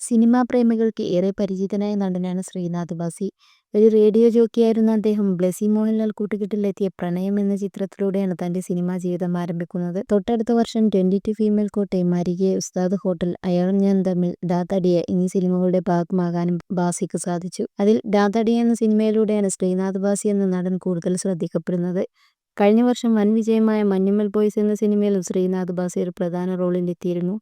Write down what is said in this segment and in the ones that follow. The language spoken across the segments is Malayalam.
സിനിമാ പ്രേമികൾക്ക് ഏറെ പരിചിതനായ നടനാണ് ശ്രീനാഥ് ബാസി. ഒരു റേഡിയോ ജോക്കിയായിരുന്ന അദ്ദേഹം ബ്ലെസി മോഹൻലാൽ കൂട്ടുകെട്ടിലെത്തിയ പ്രണയം എന്ന ചിത്രത്തിലൂടെയാണ് തന്റെ സിനിമാ ജീവിതം ആരംഭിക്കുന്നത്. തൊട്ടടുത്ത വർഷം ട്വന്റി ടു ഫീമെയിൽ കോട്ടയം, അരികെ, ഉസ്താദ് ഹോട്ടൽ, അയാളും ഞാനും തമ്മിൽ, ഡാ തടിയ എന്നീ സിനിമകളുടെ ഭാഗമാകാനും ബാസിക്ക് സാധിച്ചു. അതിൽ ഡാ തടിയ എന്ന സിനിമയിലൂടെയാണ് ശ്രീനാഥ് ബാസി എന്ന നടൻ കൂടുതൽ ശ്രദ്ധിക്കപ്പെടുന്നത്. കഴിഞ്ഞ വർഷം വൻ വിജയമായ മഞ്ഞുമ്മൽ ബോയ്സ് എന്ന സിനിമയിലും ശ്രീനാഥ് ഒരു പ്രധാന റോളിലെത്തിയിരുന്നു.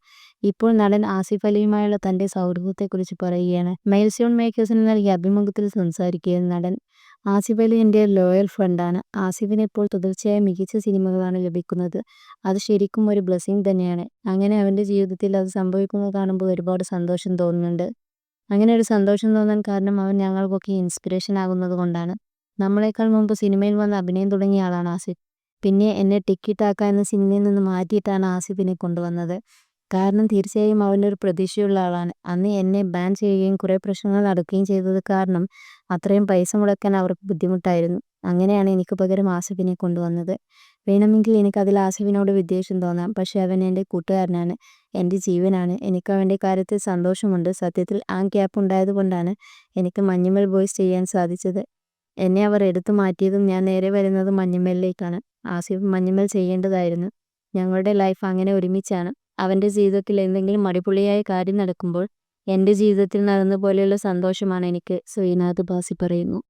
ഇപ്പോൾ നടൻ ആസിഫ് അലിയുമായുള്ള തന്റെ സൗഹൃദത്തെക്കുറിച്ച് പറയുകയാണ്. മൈൽസ്റ്റോൺ മേക്കേഴ്സിന് നൽകിയ അഭിമുഖത്തിൽ സംസാരിക്കുകയാണ് നടൻ. ആസിഫ് അലി എന്റെ ലോയൽ ഫ്രണ്ടാണ്. ആസിഫിന് ഇപ്പോൾ തുടർച്ചയായി മികച്ച സിനിമകളാണ് ലഭിക്കുന്നത്. അത് ശരിക്കും ഒരു ബ്ലെസ്സിങ് തന്നെയാണ്. അങ്ങനെ അവന്റെ ജീവിതത്തിൽ അത് സംഭവിക്കുന്നത് കാണുമ്പോൾ ഒരുപാട് സന്തോഷം തോന്നുന്നുണ്ട്. അങ്ങനെ ഒരു സന്തോഷം തോന്നാൻ കാരണം അവൻ ഞങ്ങൾക്കൊക്കെ ഇൻസ്പിറേഷൻ ആകുന്നത് കൊണ്ടാണ്. നമ്മളെക്കാൾ മുമ്പ് സിനിമയിൽ വന്ന് അഭിനയം തുടങ്ങിയ ആളാണ് ആസിഫ്. പിന്നെ എന്നെ ടിക്കി എന്ന സിനിമയിൽ നിന്ന് മാറ്റിയിട്ടാണ് ആസിഫിനെ കൊണ്ടുവന്നത്. കാരണം തീർച്ചയായും അവനൊരു പ്രതീക്ഷയുള്ള ആളാണ്. അന്ന് എന്നെ ബാൻ ചെയ്യുകയും കുറെ പ്രശ്നങ്ങൾ നടക്കുകയും ചെയ്തത് കാരണം അത്രയും പൈസ മുടക്കാൻ അവർക്ക് ബുദ്ധിമുട്ടായിരുന്നു. അങ്ങനെയാണ് എനിക്ക് പകരം ആസിഫിനെ കൊണ്ടുവന്നത്. വേണമെങ്കിൽ എനിക്ക് അതിൽ ആസിഫിനോട് വിദ്വേഷം തോന്നാം. പക്ഷേ അവൻ എന്റെ കൂട്ടുകാരനാണ്, എന്റെ ജീവനാണ്. എനിക്ക് അവന്റെ കാര്യത്തിൽ സന്തോഷമുണ്ട്. സത്യത്തിൽ ആ ഗ്യാപ്പ് ഉണ്ടായതുകൊണ്ടാണ് എനിക്ക് മഞ്ഞുമ്മൽ ബോയ്സ് ചെയ്യാൻ സാധിച്ചത്. എന്നെ അവർ എടുത്തു മാറ്റിയതും ഞാൻ നേരെ വരുന്നത് മഞ്ഞുമ്മലിലേക്കാണ്. ആസിഫ് മഞ്ഞുമ്മൽ ചെയ്യേണ്ടതായിരുന്നു. ഞങ്ങളുടെ ലൈഫ് അങ്ങനെ ഒരുമിച്ചാണ്. അവന്റെ ജീവിതത്തിൽ എന്തെങ്കിലും മടിപൊളിയായ കാര്യം നടക്കുമ്പോൾ എന്റെ ജീവിതത്തിൽ നടന്ന പോലെയുള്ള സന്തോഷമാണ് എനിക്ക്, ശ്രീനാഥ് ബാസി പറയുന്നു.